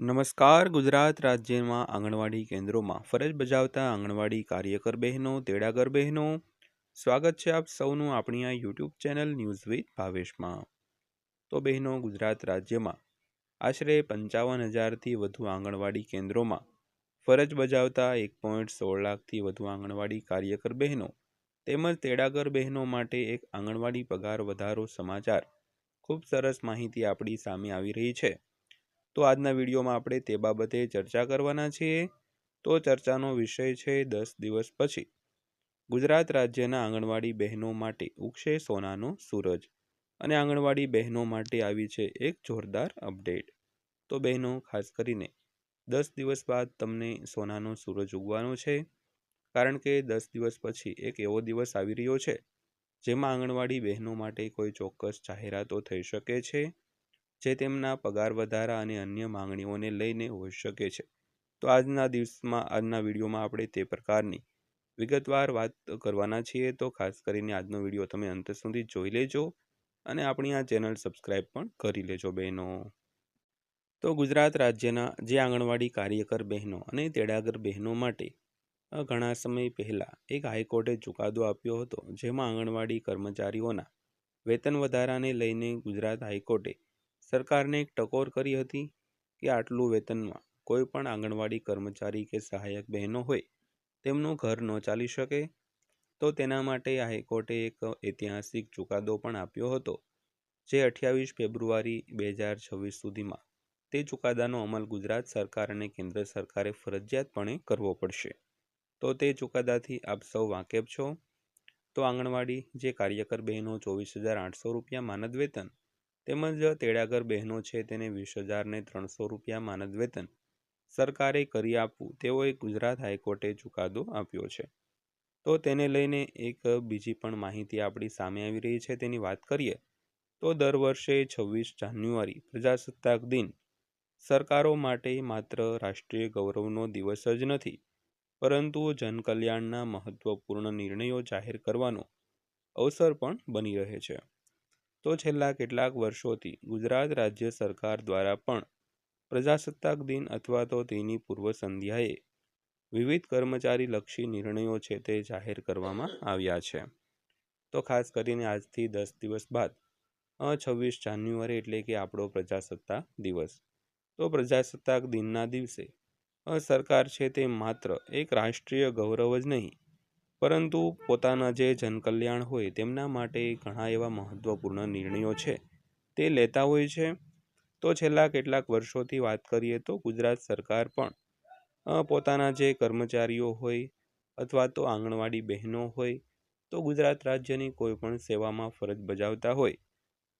નમસ્કાર, ગુજરાત રાજ્યમાં આંગણવાડી કેન્દ્રોમાં ફરજ બજાવતા આંગણવાડી કાર્યકર બહેનો, તેડાગર બહેનો, સ્વાગત છે આપ સૌનું આપણી આ યુટ્યુબ ચેનલ ન્યૂઝ વિથ ભાવેશમાં. તો બહેનો, ગુજરાત રાજ્યમાં આશરે પંચાવન હજારથી વધુ આંગણવાડી કેન્દ્રોમાં ફરજ બજાવતા એક પોઈન્ટ સોળ લાખથી વધુ આંગણવાડી કાર્યકર બહેનો તેમજ તેડાગર બહેનો માટે એક આંગણવાડી પગાર વધારો સમાચાર ખૂબ સરસ માહિતી આપણી સામે આવી રહી છે. તો આજના વિડીયોમાં આપણે તે બાબતે ચર્ચા કરવાના છીએ. તો ચર્ચાનો વિષય છે દસ દિવસ પછી. ગુજરાત રાજ્યના આંગણવાડી બહેનો માટે ઉગશે સોનાનો સૂરજ અને આંગણવાડી બહેનો માટે આવી છે એક જોરદાર અપડેટ. તો બહેનો, ખાસ કરીને દસ દિવસ બાદ તમને સોનાનો સૂરજ ઉગવાનો છે. કારણ કે દસ દિવસ પછી એક એવો દિવસ આવી રહ્યો છે, જેમાં આંગણવાડી બહેનો માટે કોઈ ચોક્કસ જાહેરાતો થઈ શકે છે. જે તેમના પગાર વધારા અને અન્ય માંગણીઓને લઈને હોઈ શકે છે. તો આજના દિવસમાં, આજના વિડીયોમાં આપણે તે પ્રકારની વિગતવાર વાત કરવાના છીએ. તો ખાસ કરીને આજનો વીડિયો તમે અંત સુધી જોઈ લેજો અને આપણી આ ચેનલ સબસ્ક્રાઈબ પણ કરી લેજો બહેનો. તો ગુજરાત રાજ્યના જે આંગણવાડી કાર્યકર બહેનો અને તેડાગર બહેનો માટે ઘણા સમય પહેલાં એક હાઈકોર્ટે ચુકાદો આપ્યો હતો, જેમાં આંગણવાડી કર્મચારીઓના વેતન વધારાને લઈને ગુજરાત હાઈકોર્ટે સરકારને એક ટકોર કરી હતી કે આટલું વેતનમાં કોઈ પણ આંગણવાડી કર્મચારી કે સહાયક બહેનો હોય, તેમનું ઘર ન ચાલી શકે, તો તેના માટે હાઈકોર્ટે એક ઐતિહાસિક ચુકાદો પણ આપ્યો હતો, જે અઠ્યાવીસ ફેબ્રુઆરી બે હજાર છવ્વીસ સુધીમાં તે ચુકાદાનો અમલ ગુજરાત સરકાર અને કેન્દ્ર સરકારે ફરજિયાતપણે કરવો પડશે. તો તે ચુકાદાથી આપ સૌ વાકેફ છો? તો આંગણવાડી જે કાર્યકર બહેનો ચોવીસ હજાર આઠસો રૂપિયા માનદ વેતન તેમજ તેડાગર બહેનો છે તેને વીસ હજારને ત્રણસો રૂપિયા માનદ વેતન સરકારે કરી આપવું તેઓએ ગુજરાત હાઈકોર્ટે ચુકાદો આપ્યો છે. તો તેને લઈને એક બીજી પણ માહિતી આપણી સામે આવી રહી છે તેની વાત કરીએ તો દર વર્ષે છવ્વીસ જાન્યુઆરી પ્રજાસત્તાક દિન સરકારો માટે માત્ર રાષ્ટ્રીય ગૌરવનો દિવસ જ નથી, પરંતુ જનકલ્યાણના મહત્વપૂર્ણ નિર્ણયો જાહેર કરવાનો અવસર પણ બની રહે છે. તો છેલ્લા કેટલાક વર્ષોથી ગુજરાત રાજ્ય સરકાર દ્વારા પણ પ્રજાસત્તાક દિન અથવા તો તેની પૂર્વ સંધ્યાએ વિવિધ કર્મચારીલક્ષી નિર્ણયો છે તે જાહેર કરવામાં આવ્યા છે. તો ખાસ કરીને આજથી દસ દિવસ બાદ છવ્વીસ જાન્યુઆરી એટલે કે આપણો પ્રજાસત્તાક દિવસ. તો પ્રજાસત્તાક દિનના દિવસે સરકાર છે તે માત્ર એક રાષ્ટ્રીય ગૌરવ જ નહીં પરંતુ પોતાના જે જનકલ્યાણ હોય તેમના માટે ઘણા એવા મહત્ત્વપૂર્ણ નિર્ણયો છે. તે લેતા હોય છે. તો છેલ્લા કેટલાક વર્ષોથી વાત કરીએ તો ગુજરાત સરકાર પણ પોતાના જે કર્મચારીઓ હોય અથવા તો આંગણવાડી બહેનો હોય, તો ગુજરાત રાજ્યની કોઈ પણ સેવામાં ફરજ બજાવતા હોય,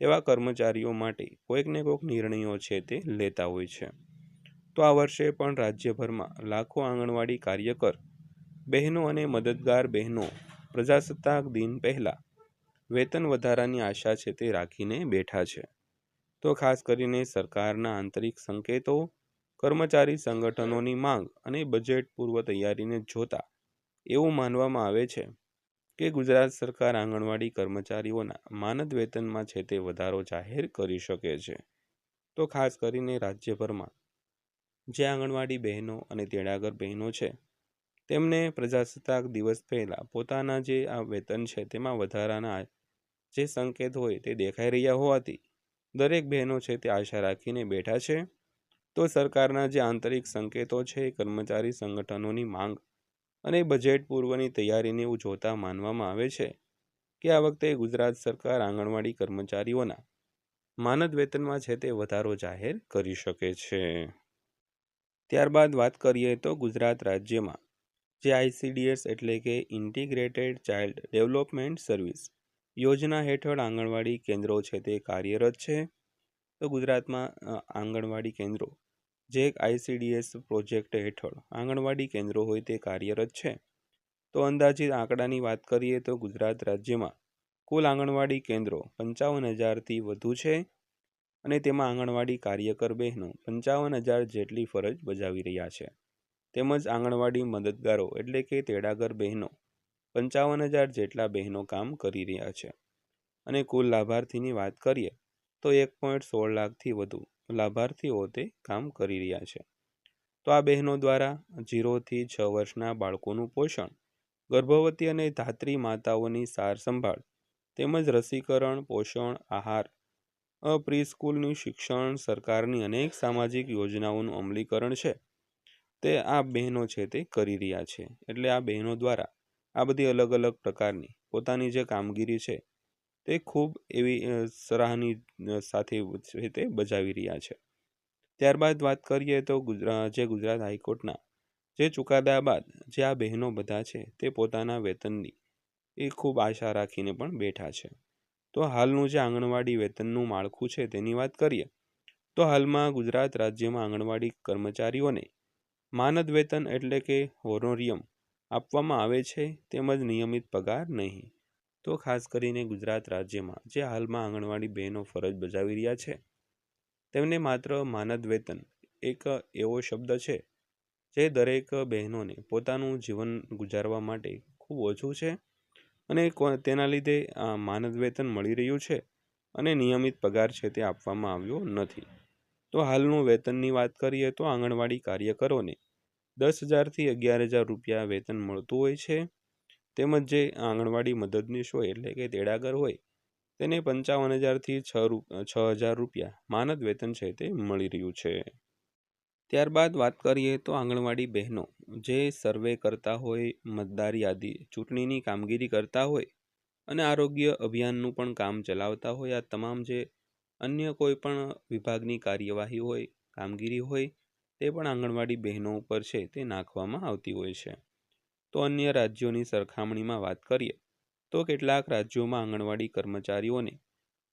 તેવા કર્મચારીઓ માટે કોઈક ને કોઈક નિર્ણયો છે તે લેતા હોય છે. તો આ વર્ષે પણ રાજ્યભરમાં લાખો આંગણવાડી કાર્યકર બહેનો અને મદદગાર બહેનો પ્રજાસત્તાક દિન પહેલાં વેતન વધારાની આશા છે તે રાખીને બેઠા છે. તો ખાસ કરીને સરકારના આંતરિક સંકેતો, કર્મચારી સંગઠનોની માંગ અને બજેટ પૂર્વ તૈયારીને જોતા એવું માનવામાં આવે છે કે ગુજરાત સરકાર આંગણવાડી કર્મચારીઓના માનદ વેતનમાં છે તે વધારો જાહેર કરી શકે છે. તો ખાસ કરીને રાજ્યભરમાં જે આંગણવાડી બહેનો અને તેડાગર બહેનો છે તેમને પ્રજાસત્તાક દિવસ પહેલાં પોતાના જે આ વેતન છે તેમાં વધારાના જે સંકેત હોય તે દેખાઈ રહ્યા હોવાથી દરેક બહેનો છે તે આશા રાખીને બેઠા છે. તો સરકારના જે આંતરિક સંકેતો છે કર્મચારી સંગઠનોની માંગ અને બજેટ પૂર્વની તૈયારીને એવું જોતા માનવામાં આવે છે કે આ વખતે ગુજરાત સરકાર આંગણવાડી કર્મચારીઓના માનદ વેતનમાં છે તે વધારો જાહેર કરી શકે છે. ત્યારબાદ વાત કરીએ તો ગુજરાત રાજ્યમાં જે આઈસીડીએસ એટલે કે ઇન્ટિગ્રેટેડ ચાઇલ્ડ ડેવલપમેન્ટ સર્વિસ યોજના હેઠળ આંગણવાડી કેન્દ્રો છે તે કાર્યરત છે. તો ગુજરાતમાં આંગણવાડી કેન્દ્રો. જે એક આઈસીડીએસ પ્રોજેક્ટ હેઠળ આંગણવાડી કેન્દ્રો હોય તે કાર્યરત છે. તો અંદાજિત આંકડાની વાત કરીએ તો ગુજરાત રાજ્યમાં કુલ આંગણવાડી કેન્દ્રો પંચાવન હજારથી વધુ છે અને તેમાં આંગણવાડી કાર્યકર બહેનો પંચાવન હજાર જેટલી ફરજ બજાવી રહ્યા છે. તેમજ આંગણવાડી મદદગારો એટલે કે તેડાગર બહેનો પંચાવન હજાર જેટલા બહેનો કામ કરી રહ્યા છે. અને કુલ લાભાર્થીની વાત કરીએ તો એક પોઈન્ટ સોળ લાખથી વધુ લાભાર્થીઓ તે કામ કરી રહ્યા છે. તો આ બહેનો દ્વારા જીરોથી છ વર્ષના બાળકોનું પોષણ, ગર્ભવતી અને ધાત્રી માતાઓની સાર સંભાળ તેમજ રસીકરણ, પોષણ, આહાર પ્રી સ્કૂલનું શિક્ષણ, સરકારની અનેક સામાજિક યોજનાઓનું અમલીકરણ છે. તે આ બહેનો છે તે કરી રહ્યા છે. એટલે આ બહેનો દ્વારા આ બધી અલગ અલગ પ્રકારની પોતાની જે કામગીરી છે તે ખૂબ એવી સરાહની સાથે છે તે બજાવી રહ્યા છે. ત્યારબાદ વાત કરીએ તો ગુજરાત જે ગુજરાત હાઈકોર્ટના જે ચુકાદા બાદ જે આ બહેનો બધા છે તે પોતાના વેતનની એ ખૂબ આશા રાખીને પણ બેઠા છે. તો હાલનું જે આંગણવાડી વેતનનું માળખું છે તેની વાત કરીએ તો હાલમાં ગુજરાત રાજ્યમાં આંગણવાડી કર્મચારીઓને માનદ વેતન એટલે કે હોનોરિયમ આપવામાં આવે છે તેમજ નિયમિત પગાર નહીં. તો ખાસ કરીને ગુજરાત રાજ્યમાં, જે હાલમાં આંગણવાડી બહેનો ફરજ બજાવી રહ્યા છે. તેમને માત્ર માનદ વેતન એક એવો શબ્દ છે જે દરેક બહેનોને પોતાનું જીવન ગુજારવા માટે ખૂબ ઓછું છે અને તેના લીધે માનદ વેતન મળી રહ્યું છે અને નિયમિત પગાર છે તે આપવામાં આવ્યો નથી. તો હાલનું વેતનની વાત કરીએ તો આંગણવાડી કાર્યકરોને દસ હજારથી અગિયાર હજાર રૂપિયા વેતન મળતું હોય છે. તેમજ જે આંગણવાડી મદદનીશ હોય એટલે કે તેડાગર હોય, તેને પંચાવન હજારથી છ છ હજાર રૂપિયા માનદ વેતન છે તે મળી રહ્યું છે. ત્યારબાદ વાત કરીએ તો આંગણવાડી બહેનો જે સર્વે કરતા હોય, મતદાર યાદી ચૂંટણીની કામગીરી કરતા હોય અને આરોગ્ય અભિયાનનું પણ કામ ચલાવતા હોય, આ તમામ જે અન્ય કોઈ પણ વિભાગની કાર્યવાહી હોય, કામગીરી હોય, તે પણ આંગણવાડી બહેનો ઉપર છે, તે નાખવામાં આવતી હોય છે. તો અન્ય રાજ્યોની સરખામણીમાં વાત કરીએ, તો કેટલાક રાજ્યોમાં આંગણવાડી કર્મચારીઓને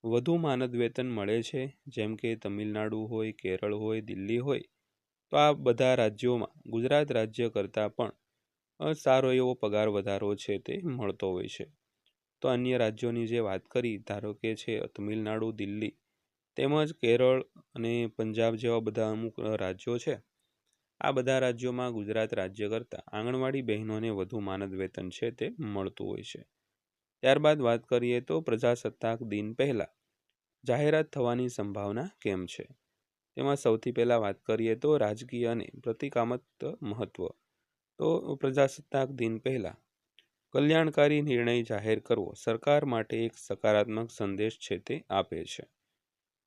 વધુ માનદ વેતન મળે છે, જેમ કે તમિલનાડુ હોય, કેરળ હોય, દિલ્હી હોય, તો આ બધા રાજ્યોમાં ગુજરાત રાજ્ય કરતાં પણ સારો એવો પગાર વધારો છે, તે મળતો હોય છે. તો અન્ય રાજ્યોની જે વાત કરી, ધારો કે છે તમિલનાડુ, દિલ્હી તેમજ કેરળ અને પંજાબ જેવા બધા અમુક રાજ્યો છે. આ બધા રાજ્યોમાં ગુજરાત રાજ્ય કરતાં આંગણવાડી બહેનોને વધુ માનદ વેતન છે તે મળતું હોય છે. ત્યારબાદ વાત કરીએ તો પ્રજાસત્તાક દિન પહેલાં. જાહેરાત થવાની સંભાવના કેમ છે? તેમાં સૌથી પહેલાં વાત કરીએ તો રાજકીય અને પ્રતિકામત મહત્ત્વ તો પ્રજાસત્તાક દિન પહેલાં. કલ્યાણકારી નિર્ણય જાહેર કરવો સરકાર માટે એક સકારાત્મક સંદેશ છે તે આપે છે.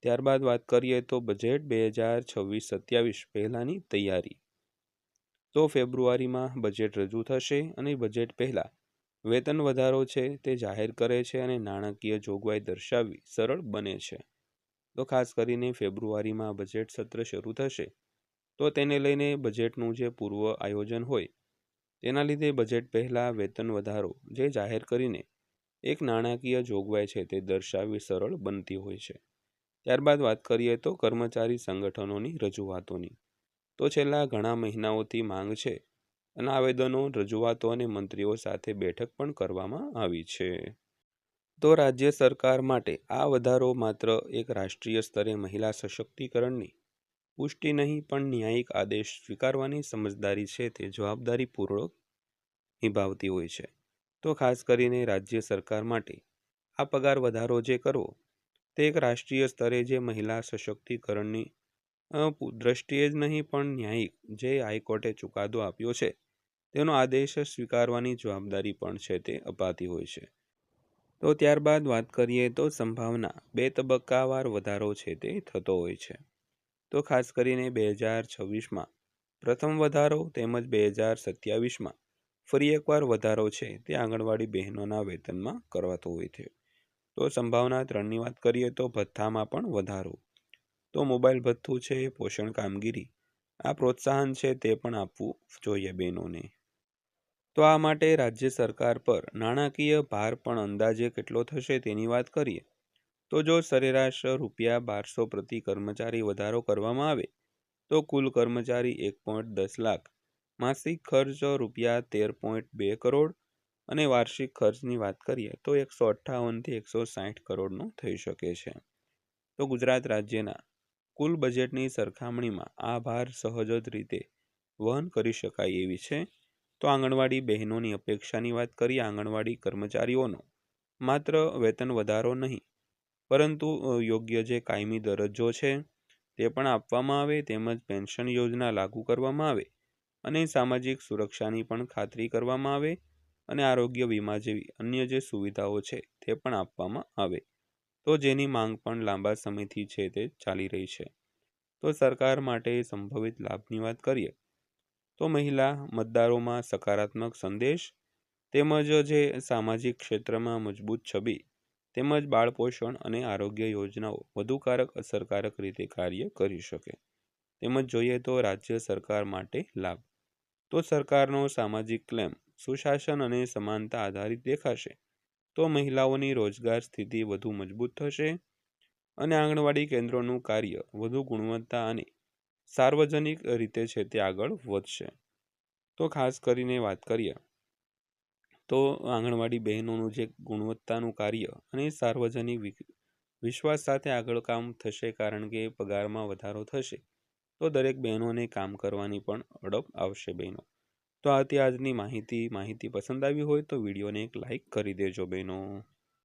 ત્યારબાદ વાત કરીએ તો બજેટ બે હજાર છવ્વીસ સત્યાવીસ પહેલાંની તૈયારી. તો ફેબ્રુઆરીમાં બજેટ રજૂ થશે અને બજેટ પહેલાં વેતન વધારો છે તે જાહેર કરે છે અને નાણાકીય જોગવાઈ દર્શાવવી સરળ બને છે. તો ખાસ કરીને ફેબ્રુઆરીમાં બજેટ સત્ર શરૂ થશે, તો તેને લઈને બજેટનું જે પૂર્વ આયોજન હોય, તેના લીધે બજેટ પહેલાં વેતન વધારો જે જાહેર કરીને એક નાણાકીય જોગવાઈ છે તે દર્શાવવી સરળ બનતી હોય છે. ત્યારબાદ વાત કરીએ તો કર્મચારી સંગઠનોની રજૂઆતોની. તો છેલ્લા ઘણા મહિનાઓથી માંગ છે અને આવેદનો, રજૂઆતો અને મંત્રીઓ સાથે બેઠક પણ કરવામાં આવી છે. તો રાજ્ય સરકાર માટે આ વધારો માત્ર એક રાષ્ટ્રીય સ્તરે મહિલા સશક્તિકરણની પુષ્ટિ નહીં, પણ ન્યાયિક આદેશ સ્વીકારવાની સમજદારી છે તે જવાબદારીપૂર્વક નિભાવતી હોય છે. તો ખાસ કરીને રાજ્ય સરકાર માટે આ પગાર વધારો જે કરવો તે એક રાષ્ટ્રીય સ્તરે જે મહિલા સશક્તિકરણની દ્રષ્ટિએ જ નહીં પણ ન્યાયિક જે હાઈકોર્ટે ચુકાદો આપ્યો છે, તેનો આદેશ સ્વીકારવાની જવાબદારી પણ છે તે અપાતી હોય છે. તો ત્યારબાદ વાત કરીએ તો સંભાવના બે તબક્કાવાર વધારો છે તે થતો હોય છે. તો ખાસ કરીને બે હજાર છવ્વીસમાં પ્રથમ વધારો તેમજ બે હજાર સત્યાવીસમાં ફરી એકવાર વધારો છે તે આંગણવાડી બહેનોના વેતનમાં કરવાતો હોય છે. તો સંભાવના ત્રણની વાત કરીએ તો ભથ્થામાં પણ વધારો. તો મોબાઈલ ભથ્થું છે પોષણ કામગીરી. આ પ્રોત્સાહન છે તે પણ આપવું જોઈએ બહેનોને. તો આ માટે રાજ્ય સરકાર પર નાણાકીય ભાર પણ અંદાજે કેટલો થશે તેની વાત કરીએ. તો જો સરેરાશ રૂપિયા બારસો પ્રતિ કર્મચારી વધારો કરવામાં આવે, તો કુલ કર્મચારી એક પોઈન્ટ દસ લાખ, માસિક ખર્ચ રૂપિયા તેર પોઈન્ટ બે કરોડ અને વાર્ષિક ખર્ચની વાત કરીએ તો એકસો અઠ્ઠાવનથી એકસો સાઠ કરોડનો થઈ શકે છે. તો ગુજરાત રાજ્યના કુલ બજેટની સરખામણીમાં આ ભાર સહજ રીતે વહન કરી શકાય એવી છે. તો આંગણવાડી બહેનોની અપેક્ષાની વાત કરીએ, આંગણવાડી કર્મચારીઓનો માત્ર વેતન વધારો નહીં, પરંતુ યોગ્ય જે કાયમી દરજ્જો છે તે પણ આપવામાં આવે, તેમજ પેન્શન યોજના લાગુ કરવામાં આવે અને સામાજિક સુરક્ષાની પણ ખાતરી કરવામાં આવે અને આરોગ્ય વીમા જેવી અન્ય જે સુવિધાઓ છે તે પણ આપવામાં આવે. તો જેની માંગ પણ લાંબા સમયથી છે તે ચાલી રહી છે. તો સરકાર માટે સંભવિત લાભની વાત કરીએ, તો મહિલા મતદારોમાં સકારાત્મક સંદેશ, તેમજ જે સામાજિક ક્ષેત્રમાં મજબૂત છબી, તેમજ બાળપોષણ અને આરોગ્ય યોજનાઓ વધુ કારક અસરકારક રીતે કાર્ય કરી શકે. તેમજ જોઈએ તો રાજ્ય સરકાર માટે લાભ. તો સરકારનો સામાજિક ક્લેમ સુશાસન અને સમાનતા આધારિત દેખાશે. તો મહિલાઓની રોજગાર સ્થિતિ વધુ મજબૂત થશે અને આંગણવાડી કેન્દ્રોનું કાર્ય વધુ ગુણવત્તા અને સાર્વજનિક રીતે છે તે આગળ વધશે. તો ખાસ કરીને વાત કરીએ તો આંગણવાડી બહેનોનું જે ગુણવત્તાનું કાર્ય અને સાર્વજનિક વિશ્વાસ સાથે આગળ કામ થશે કારણ કે પગારમાં વધારો થશે, તો દરેક બહેનોને કામ કરવાની પણ અડપ આવશે બહેનો. તો આ આજની માહિતી માહિતી પસંદ આવી હોય તો વિડીયોને એક લાઇક કરી દેજો બહેનો.